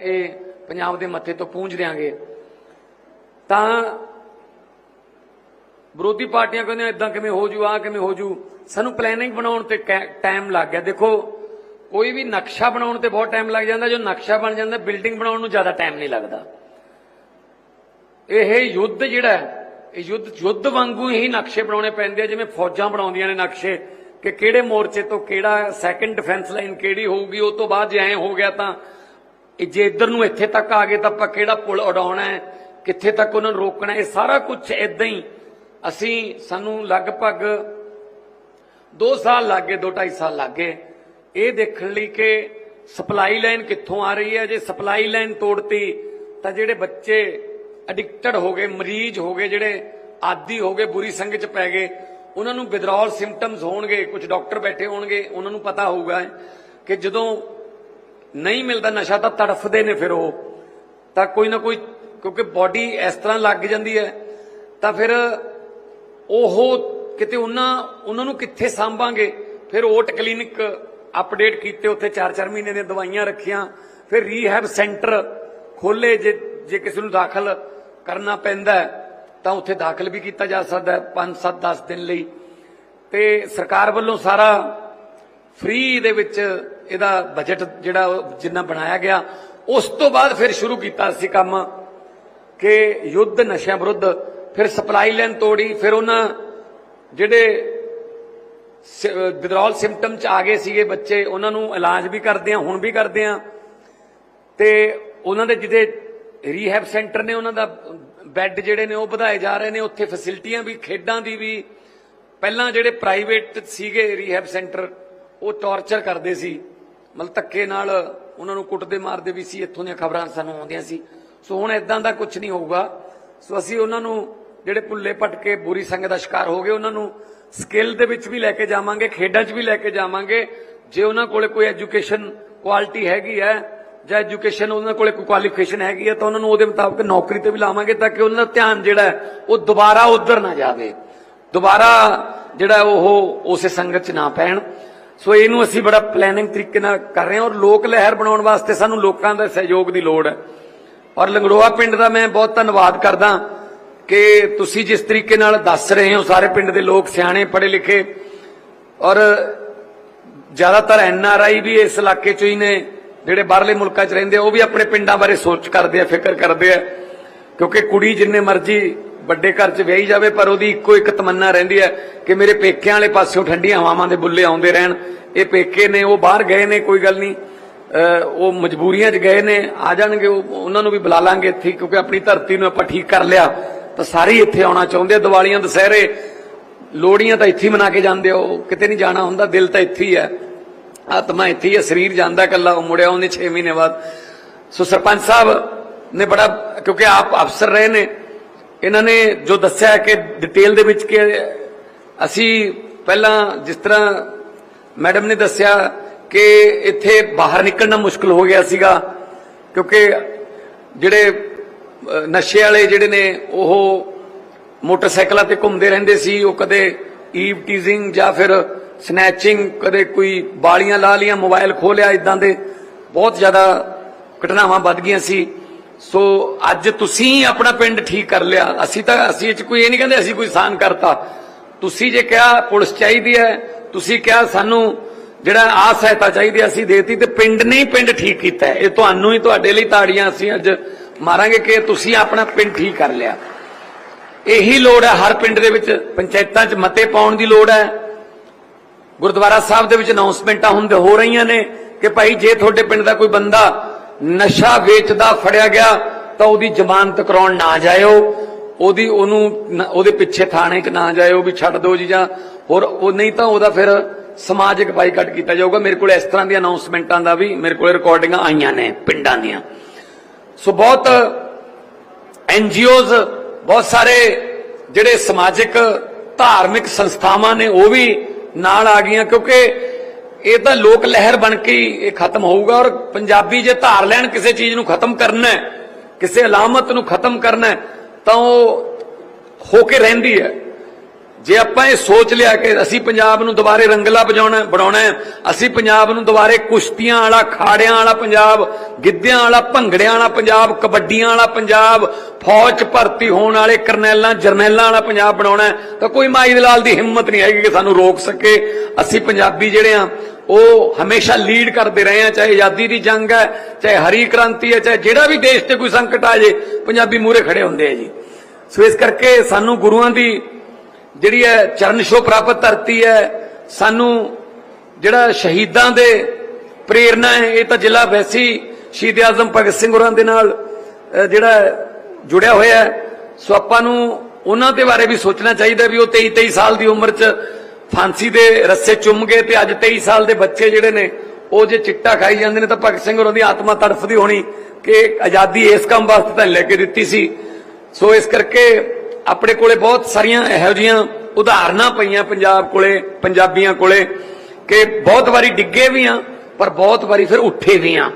ਇਹ ਪੰਜਾਬ ਦੇ ਮੱਥੇ ਤੋਂ ਪੂੰਝ ਦਿਆਂਗੇ। ਤਾਂ ਵਿਰੋਧੀ ਪਾਰਟੀਆਂ ਕਹਿੰਦੇ ਇਦਾਂ ਕਿਵੇਂ ਹੋ ਜੂ ਆ ਕਿਵੇਂ ਹੋ ਜੂ ਸਾਨੂੰ ਪਲੈਨਿੰਗ ਬਣਾਉਣ ਤੇ ਟਾਈਮ ਲੱਗ ਗਿਆ। ਦੇਖੋ, ਕੋਈ ਵੀ ਨਕਸ਼ਾ ਬਣਾਉਣ ਤੇ ਬਹੁਤ ਟਾਈਮ ਲੱਗ ਜਾਂਦਾ। ਜੋ ਨਕਸ਼ਾ ਬਣ ਜਾਂਦਾ ਬਿਲਡਿੰਗ ਬਣਾਉਣ ਨੂੰ ਜ਼ਿਆਦਾ ਟਾਈਮ ਨਹੀਂ ਲੱਗਦਾ। ਇਹ ਯੁੱਧ ਜਿਹੜਾ ਇਹ ਯੁੱਧ ਯੁੱਧ ਵਾਂਗੂ ਹੀ ਨਕਸ਼ੇ ਬਣਾਉਣੇ ਪੈਂਦੇ ਆ, ਜਿਵੇਂ ਫੌਜਾਂ ਬਣਾਉਂਦੀਆਂ ਨੇ ਨਕਸ਼ੇ, ਕਿ ਕਿਹੜੇ ਮੋਰਚੇ ਤੋਂ ਕਿਹੜਾ ਸੈਕੰਡ ਡਿਫੈਂਸ ਲਾਈਨ ਕਿਹੜੀ ਹੋਊਗੀ, ਉਹ ਤੋਂ ਬਾਅਦ ਜੇ ਐ ਹੋ ਗਿਆ ਤਾਂ ਇਹ ਜੇ ਇੱਧਰ ਨੂੰ ਇੱਥੇ ਤੱਕ ਆ ਗਏ ਤਾਂ ਆਪਾਂ ਕਿਹੜਾ ਪੁਲ ਉਡਾਉਣਾ ਹੈ? ਕਿੱਥੇ ਤੱਕ ਉਹਨਾਂ ਨੂੰ ਰੋਕਣਾ ਇਹ ਸਾਰਾ ਕੁਝ ਇਦਾਂ ਹੀ ਅਸੀਂ ਸਾਨੂੰ ਲਗਭਗ 2 ਸਾਲ ਲੱਗੇ 2.5 ਸਾਲ ਲੱਗੇ ਇਹ ਦੇਖਣ ਲਈ ਕਿ ਸਪਲਾਈ ਲਾਈਨ ਕਿੱਥੋਂ ਆ ਰਹੀ ਹੈ? ਜੇ ਸਪਲਾਈ ਲਾਈਨ ਤੋੜਤੀ ਤਾਂ ਜਿਹੜੇ ਬੱਚੇ ਐਡਿਕਟਡ ਹੋ ਗਏ, ਮਰੀਜ਼ ਹੋ ਗਏ, ਜਿਹੜੇ ਆਦੀ ਹੋ ਗਏ, ਬੁਰੀ ਸੰਗਤ ਚ ਪੈ ਗਏ, ਉਹਨਾਂ ਨੂੰ ਵਿਦਰੋਲ ਸਿੰਪਟਮਸ ਹੋਣਗੇ ਕੁਝ ਡਾਕਟਰ ਬੈਠੇ ਹੋਣਗੇ, ਉਹਨਾਂ ਨੂੰ ਪਤਾ ਹੋਊਗਾ ਕਿ ਜਦੋਂ ਨਹੀਂ ਮਿਲਦਾ, ਨਸ਼ਾ ਤਾਂ ਤੜਫਦੇ ਨੇ ਫਿਰ ਉਹ। ਤਾਂ ਕੋਈ ਨਾ ਕੋਈ, ਕਿਉਂਕਿ ਬਾਡੀ ਇਸ ਤਰ੍ਹਾਂ ਲੱਗ ਜਾਂਦੀ ਹੈ, ਤਾਂ ਫਿਰ ਉਹ ਕਿਤੇ ਉਹਨਾਂ ਉਹਨਾਂ ਨੂੰ ਕਿੱਥੇ ਸਾਂਭਾਂਗੇ? ਫਿਰ ਓਟ ਕਲੀਨਿਕ ਅਪਡੇਟ ਕੀਤੇ, ਉੱਥੇ 4-4 ਮਹੀਨੇ ਦੀਆਂ ਦਵਾਈਆਂ ਰੱਖੀਆਂ। ਫਿਰ ਰੀਹੈਬ ਸੈਂਟਰ ਖੋਲੇ ਜੇ ਜੇ ਕਿਸੇ ਨੂੰ ਦਾਖਲ ਕਰਨਾ ਪੈਂਦਾ ਤਾਂ ਉੱਥੇ ਦਾਖਲ ਵੀ ਕੀਤਾ ਜਾ ਸਕਦਾ ਹੈ 5-7 10 ਦਿਨ ਲਈ। ਤੇ ਸਰਕਾਰ ਵੱਲੋਂ ਸਾਰਾ ਫ੍ਰੀ ਦੇ ਵਿੱਚ ਇਹਦਾ ਬਜਟ ਜਿਹੜਾ ਜਿੰਨਾ ਬਣਾਇਆ ਗਿਆ, ਉਸ ਤੋਂ ਬਾਅਦ ਫਿਰ ਸ਼ੁਰੂ ਕੀਤਾ ਸੀ ਕੰਮ ਕਿ ਯੁੱਧ ਨਸ਼ਿਆਂ ਵਿਰੁੱਧ, ਫਿਰ ਸਪਲਾਈ ਲਾਈਨ ਤੋੜੀ, ਫਿਰ ਉਹਨਾਂ ਜਿਹੜੇ ਵਿਦਰੋਲ ਸਿੰਪਟਮ ਚ ਆ ਗਏ ਸੀਗੇ ਬੱਚੇ, ਉਹਨਾਂ ਨੂੰ ਇਲਾਜ ਵੀ ਕਰਦੇ ਆ ਹੁਣ ਵੀ ਕਰਦੇ ਆ ਤੇ ਉਹਨਾਂ ਦੇ ਜਿਹਦੇ ਰੀਹੈਬ ਸੈਂਟਰ ਨੇ ਉਹਨਾਂ ਦਾ ਬੈੱਡ ਜਿਹੜੇ ਨੇ ਉਹ ਵਧਾਏ ਜਾ ਰਹੇ ਨੇ, ਉੱਥੇ ਫੈਸਿਲਿਟੀਆਂ ਵੀ, ਖੇਡਾਂ ਦੀ ਵੀ। ਪਹਿਲਾਂ ਜਿਹੜੇ ਪ੍ਰਾਈਵੇਟ ਸੀਗੇ ਰੀਹੈਬ ਸੈਂਟਰ ਉਹ ਟੌਰਚਰ ਕਰਦੇ ਸੀ। ਮਤਲਬ ਧੱਕੇ ਨਾਲ ਉਹਨਾਂ ਨੂੰ ਕੁੱਟਦੇ ਮਾਰਦੇ ਵੀ ਸੀ, ਇੱਥੋਂ ਦੀਆਂ ਖਬਰਾਂ ਸਾਨੂੰ ਆਉਂਦੀਆਂ ਸੀ। ਸੋ ਹੁਣ ਇਦਾਂ ਦਾ ਕੁਝ ਨਹੀਂ ਹੋਊਗਾ। ਸੋ ਅਸੀਂ ਉਹਨਾਂ ਨੂੰ ਜਿਹੜੇ ਭੁੱਲੇ ਭਟਕੇ ਬੁਰੀ ਸੰਗਤ ਦਾ ਸ਼ਿਕਾਰ ਹੋ ਗਏ, ਉਹਨਾਂ ਨੂੰ ਸਕਿੱਲ ਦੇ ਵਿੱਚ ਵੀ ਲੈ ਕੇ ਜਾਵਾਂਗੇ, ਖੇਡਾਂ 'ਚ ਵੀ ਲੈ ਕੇ ਜਾਵਾਂਗੇ। ਜੇ ਉਹਨਾਂ ਕੋਲੇ ਕੋਈ ਐਜੂਕੇਸ਼ਨ ਕੁਆਲਿਟੀ ਹੈਗੀ ਹੈ, ਜਾਂ ਐਜੂਕੇਸ਼ਨ ਉਹਨਾਂ ਕੋਲੇ ਕੋਈ ਕੁਆਲੀਫਿਕੇਸ਼ਨ ਹੈਗੀ ਹੈ, ਤਾਂ ਉਹਨਾਂ ਨੂੰ ਉਹਦੇ ਮੁਤਾਬਕ ਨੌਕਰੀ ਤੇ ਵੀ ਲਾਵਾਂਗੇ ਤਾਂ ਕਿ ਉਹਨਾਂ ਦਾ ਧਿਆਨ ਜਿਹੜਾ ਉਹ ਦੁਬਾਰਾ ਉਧਰ ਨਾ ਜਾਵੇ। ਦੁਬਾਰਾ ਜਿਹੜਾ ਉਹ ਉਸੇ ਸੰਗਤ 'ਚ ਨਾ ਪੈਣ। ਸੋ ਇਹਨੂੰ ਅਸੀਂ ਬੜਾ ਪਲੈਨਿੰਗ ਤਰੀਕੇ ਨਾਲ ਕਰ ਰਹੇ ਹਾਂ ਔਰ ਲੋਕ ਲਹਿਰ ਬਣਾਉਣ ਵਾਸਤੇ ਸਾਨੂੰ ਲੋਕਾਂ ਦਾ ਸਹਿਯੋਗ ਦੀ ਲੋੜ ਹੈ। ਔਰ ਲੰਗੜੋਆ ਪਿੰਡ ਦਾ ਮੈਂ ਬਹੁਤ ਧੰਨਵਾਦ ਕਰਦਾ ਕਿ ਤੁਸੀਂ ਜਿਸ ਤਰੀਕੇ ਨਾਲ ਦੱਸ ਰਹੇ ਹੋ, ਸਾਰੇ ਪਿੰਡ ਦੇ ਲੋਕ ਸਿਆਣੇ, ਪੜ੍ਹੇ ਲਿਖੇ ਔਰ ਜ਼ਿਆਦਾਤਰ ਐਨ ਆਰ ਆਈ ਵੀ ਇਸ ਇਲਾਕੇ ਚੋਂ ਹੀ ਨੇ, ਜਿਹੜੇ ਬਾਹਰਲੇ ਮੁਲਕਾਂ 'ਚ ਰਹਿੰਦੇ ਉਹ ਵੀ ਆਪਣੇ ਪਿੰਡਾਂ ਬਾਰੇ ਸੋਚ ਕਰਦੇ ਆ, ਫਿਕਰ ਕਰਦੇ ਆ। ਕਿਉਂਕਿ ਕੁੜੀ ਜਿੰਨੇ ਮਰਜ਼ੀ ਵੱਡੇ ਘਰ 'ਚ ਵਿਆਹੀ ਜਾਵੇ, ਪਰ ਉਹਦੀ ਇੱਕੋ ਇੱਕ ਤਮੰਨਾ ਰਹਿੰਦੀ ਹੈ ਕਿ ਮੇਰੇ ਪੇਕਿਆਂ ਵਾਲੇ ਪਾਸਿਓਂ ਠੰਡੀਆਂ ਹਵਾਵਾਂ ਦੇ ਬੁੱਲੇ ਆਉਂਦੇ ਰਹਿਣ। ਇਹ ਪੇਕੇ ਨੇ, ਉਹ ਬਾਹਰ ਗਏ ਨੇ, ਕੋਈ ਗੱਲ ਨਹੀਂ। ਉਹ ਮਜਬੂਰੀਆਂ 'ਚ ਗਏ ਨੇ, ਆ ਜਾਣਗੇ ਉਹਨਾਂ ਨੂੰ ਵੀ ਬੁਲਾ ਲਾਂਗੇ ਇੱਥੇ, ਕਿਉਂਕਿ ਆਪਣੀ ਧਰਤੀ ਨੂੰ ਆਪਾਂ ਠੀਕ ਕਰ ਲਿਆ। ਤਾਂ ਸਾਰੇ ਇੱਥੇ ਆਉਣਾ ਚਾਹੁੰਦੇ ਆ, ਦੀਵਾਲੀਆਂ, ਦੁਸਹਿਰੇ। ਲੋੜੀਆਂ ਤਾਂ ਇੱਥੇ ਮਨਾ ਕੇ ਜਾਂਦੇ ਹੋ ਕਿਤੇ ਨਹੀਂ ਜਾਣਾ ਹੁੰਦਾ, ਦਿਲ ਤਾਂ ਇੱਥੇ ਹੀ ਹੈ। ਆਤਮਾ ਇੱਥੇ ਹੀ ਹੈ, ਸਰੀਰ ਜਾਂਦਾ ਕੱਲਾ ਉਹ ਮੁੜਿਆ ਉਹਨੇ 6 ਮਹੀਨੇ ਬਾਅਦ। ਸੋ ਸਰਪੰਚ ਸਾਹਿਬ ਨੇ ਬੜਾ, ਕਿਉਂਕਿ ਆਪ ਅਫਸਰ ਰਹੇ ਨੇ ਇਹਨਾਂ ਨੇ ਜੋ ਦੱਸਿਆ ਕਿ ਡਿਟੇਲ ਦੇ ਵਿੱਚ ਕਿ ਅਸੀਂ ਪਹਿਲਾਂ ਜਿਸ ਤਰ੍ਹਾਂ ਮੈਡਮ ਨੇ ਦੱਸਿਆ ਕਿ ਇੱਥੇ ਬਾਹਰ ਨਿਕਲਣਾ ਮੁਸ਼ਕਲ ਹੋ ਗਿਆ ਸੀਗਾ, ਕਿਉਂਕਿ ਜਿਹੜੇ ਨਸ਼ੇ ਵਾਲੇ ਜਿਹੜੇ ਨੇ, ਉਹ ਮੋਟਰਸਾਈਕਲਾਂ ਤੇ ਘੁੰਮਦੇ ਰਹਿੰਦੇ ਸੀ, ਉਹ ਕਦੇ ਈਵ ਟੀਜ਼ਿੰਗ ਜਾਂ ਫਿਰ ਸਨੈਚਿੰਗ ਕਦੇ ਕੋਈ ਬਾਲੀਆਂ ਲਾ ਲੀਆਂ ਮੋਬਾਈਲ ਖੋਲਿਆ ਇਦਾਂ ਦੇ ਬਹੁਤ ਜ਼ਿਆਦਾ ਘਟਨਾਵਾਂ ਵੱਧ ਗਈਆਂ ਸੀ। ਸੋ ਅੱਜ ਤੁਸੀਂ ਆਪਣਾ ਪਿੰਡ ਠੀਕ ਕਰ ਲਿਆ। ਅਸੀਂ ਤਾਂ ਅਸੀਂ ਇਹ ਚ ਕੋਈ ਇਹ ਨਹੀਂ ਕਹਿੰਦੇ ਅਸੀਂ ਕੋਈ ਸਾਨ ਕਰਤਾ। ਤੁਸੀਂ ਜੇ ਕਿਹਾ ਪੁਲਿਸ ਚਾਹੀਦੀ ਹੈ ਤੁਸੀਂ ਕਿਹਾ ਸਾਨੂੰ ਜਿਹੜਾ ਆ ਸਹਾਇਤਾ ਚਾਹੀਦੀ ਹੈ, ਅਸੀਂ ਦੇਤੀ ਤੇ ਪਿੰਡ ਨੇ ਹੀ ਪਿੰਡ ਠੀਕ ਕੀਤਾ ਇਹ ਤੁਹਾਨੂੰ ਹੀ ਤੁਹਾਡੇ ਲਈ ਤਾੜੀਆਂ ਅਸੀਂ ਅੱਜ ਮਾਰਾਂਗੇ ਕਿ ਤੁਸੀਂ ਆਪਣਾ ਪਿੰਡ ਠੀਕ ਕਰ ਲਿਆ। ਇਹੀ ਲੋੜ ਹੈ ਹਰ ਪਿੰਡ ਦੇ ਵਿੱਚ ਪੰਚਾਇਤਾਂ 'ਚ ਮਤੇ ਪਾਉਣ ਦੀ ਲੋੜ ਹੈ। ਗੁਰਦੁਆਰਾ ਸਾਹਿਬ ਦੇ ਵਿੱਚ ਅਨਾਉਂਸਮੈਂਟਾਂ ਹੁੰਦੇ ਹੋ ਰਹੀਆਂ ਨੇ ਕਿ ਭਾਈ ਜੇ ਤੁਹਾਡੇ ਪਿੰਡ ਦਾ ਕੋਈ ਬੰਦਾ ਨਸ਼ਾ ਵੇਚਦਾ ਫੜਿਆ ਗਿਆ, ਤਾਂ ਉਹਦੀ ਜ਼ਮਾਨਤ ਕਰਾਉਣ ਨਾ ਜਾਇਓ। ਉਹਦੀ ਉਹਨੂੰ ਉਹਦੇ ਪਿੱਛੇ ਥਾਣੇ 'ਚ ਨਾ ਜਾਇਓ ਵੀ ਛੱਡ ਦਿਓ ਜੀ ਜਾਂ ਹੋਰ ਉਹ ਨਹੀਂ ਤਾਂ ਉਹਦਾ ਫਿਰ ਸਮਾਜਿਕ ਬਾਈਕਾਟ ਕੀਤਾ ਜਾਊਗਾ। ਮੇਰੇ ਕੋਲ ਇਸ ਤਰ੍ਹਾਂ ਦੀਆਂ ਅਨਾਉਂਸਮੈਂਟਾਂ ਦਾ ਵੀ ਮੇਰੇ ਕੋਲ ਰਿਕਾਰਡਿੰਗਾਂ ਆਈਆਂ ਨੇ ਪਿੰਡਾਂ ਦੀਆਂ। ਸੋ ਬਹੁਤ ਐਨਜੀਓਜ਼ ਬਹੁਤ ਸਾਰੇ ਜਿਹੜੇ ਸਮਾਜਿਕ ਧਾਰਮਿਕ ਸੰਸਥਾਵਾਂ ਨੇ ਉਹ ਵੀ ਨਾਲ ਆ ਗਈਆਂ ਕਿਉਂਕਿ ਇਹ ਤਾਂ ਲੋਕ ਲਹਿਰ ਬਣ ਕੇ ਹੀ ਇਹ ਖਤਮ ਹੋਊਗਾ ਔਰ ਪੰਜਾਬੀ ਜੇ ਧਾਰ ਲੈਣ ਕਿਸੇ ਚੀਜ਼ ਨੂੰ ਖਤਮ ਕਰਨਾ ਹੈ, ਕਿਸੇ ਅਲਾਮਤ ਨੂੰ ਖਤਮ ਕਰਨਾ ਹੈ, ਤਾਂ ਉਹ ਹੋ ਕੇ ਰਹਿੰਦੀ ਹੈ। ਜੇ ਆਪਾਂ ਇਹ ਸੋਚ ਲਿਆ ਕਿ ਅਸੀਂ ਪੰਜਾਬ ਨੂੰ ਦੁਬਾਰੇ ਰੰਗਲਾ ਬਜਾਉਣਾ ਬਣਾਉਣਾ ਹੈ, ਅਸੀਂ ਪੰਜਾਬ ਨੂੰ ਦੁਬਾਰੇ ਕੁਸ਼ਤੀਆਂ ਵਾਲਾ, ਖਾੜਿਆਂ ਵਾਲਾ ਪੰਜਾਬ, ਗਿੱਧਿਆਂ ਵਾਲਾ, ਭੰਗੜਿਆਂ ਵਾਲਾ ਪੰਜਾਬ, ਕਬੱਡੀਆਂ ਵਾਲਾ ਪੰਜਾਬ, ਫੌਜ 'ਚ ਭਰਤੀ ਹੋਣ ਵਾਲੇ ਕਰਨੈਲਾਂ, ਜਰਨੈਲਾਂ ਵਾਲਾ ਪੰਜਾਬ ਬਣਾਉਣਾ ਤਾਂ ਕੋਈ ਮਾਈ ਦਲਾਲ ਦੀ ਹਿੰਮਤ ਨਹੀਂ ਹੈਗੀ ਕਿ ਸਾਨੂੰ ਰੋਕ ਸਕੇ। ਅਸੀਂ ਪੰਜਾਬੀ ਜਿਹੜੇ ਆ, ਉਹ ਹਮੇਸ਼ਾ ਲੀਡ ਕਰਦੇ ਰਹੇ ਆ, ਚਾਹੇ ਆਜ਼ਾਦੀ ਦੀ ਜੰਗ ਹੈ, ਚਾਹੇ ਹਰੀ ਕ੍ਰਾਂਤੀ ਹੈ, ਚਾਹੇ ਜਿਹੜਾ ਵੀ ਦੇਸ਼ ਤੇ ਕੋਈ ਸੰਕਟ ਆ ਜੇ, ਪੰਜਾਬੀ ਮੂਹਰੇ ਖੜੇ ਹੁੰਦੇ ਆ ਜੀ। ਸੋ ਇਸ ਕਰਕੇ ਸਾਨੂੰ ਗੁਰੂਆਂ ਦੀ ਜਿਹੜੀ ਹੈ ਚਰਨ ਛੋਹ ਪ੍ਰਾਪਤ ਧਰਤੀ ਹੈ, ਸਾਨੂੰ ਜਿਹੜਾ ਸ਼ਹੀਦਾਂ ਦੇ ਪ੍ਰੇਰਣਾ ਹੈ, ਇਹ ਤਾਂ ਜ਼ਿਲ੍ਹਾ ਵੈਸੀ ਸ਼ਹੀਦ ਆਜ਼ਮ ਭਗਤ ਸਿੰਘ ਹੋਰਾਂ ਦੇ ਨਾਲ ਜਿਹੜਾ ਜੁੜਿਆ ਹੋਇਆ ਹੈ। ਸੋ ਆਪਾਂ ਨੂੰ ਉਹਨਾਂ ਦੇ ਬਾਰੇ ਵੀ ਸੋਚਣਾ ਚਾਹੀਦਾ ਵੀ ਉਹ 23 23 ਸਾਲ ਦੀ ਉਮਰ 'ਚ ਫਾਂਸੀ ਦੇ ਰੱਸੇ ਚੁੰਮ ਗਏ ਤੇ ਅੱਜ 23 ਸਾਲ ਦੇ ਬੱਚੇ ਜਿਹੜੇ ਨੇ, ਉਹ ਜੇ ਚਿੱਟਾ ਖਾਈ ਜਾਂਦੇ ਨੇ ਤਾਂ ਭਗਤ ਸਿੰਘ ਹੋਰਾਂ ਦੀ ਆਤਮਾ ਤੜਫਦੀ ਹੋਣੀ ਕਿ ਆਜ਼ਾਦੀ ਇਸ ਕੰਮ ਵਾਸਤੇ ਤਾਂ ਲੈ ਕੇ ਦਿੱਤੀ ਸੀ। ਸੋ ਇਸ ਕਰਕੇ ਆਪਣੇ ਕੋਲੇ ਬਹੁਤ ਸਾਰੀਆਂ ਇਹੋ ਜੀਆਂ ਉਦਾਹਰਨਾਂ ਪਈਆਂ ਪੰਜਾਬ ਕੋਲੇ, ਪੰਜਾਬੀਆਂ ਕੋਲੇ, ਕਿ ਬਹੁਤ ਵਾਰੀ ਡਿੱਗੇ ਵੀ ਆ, ਪਰ ਬਹੁਤ ਵਾਰੀ ਫਿਰ ਉੱਠੇ ਵੀ ਆ।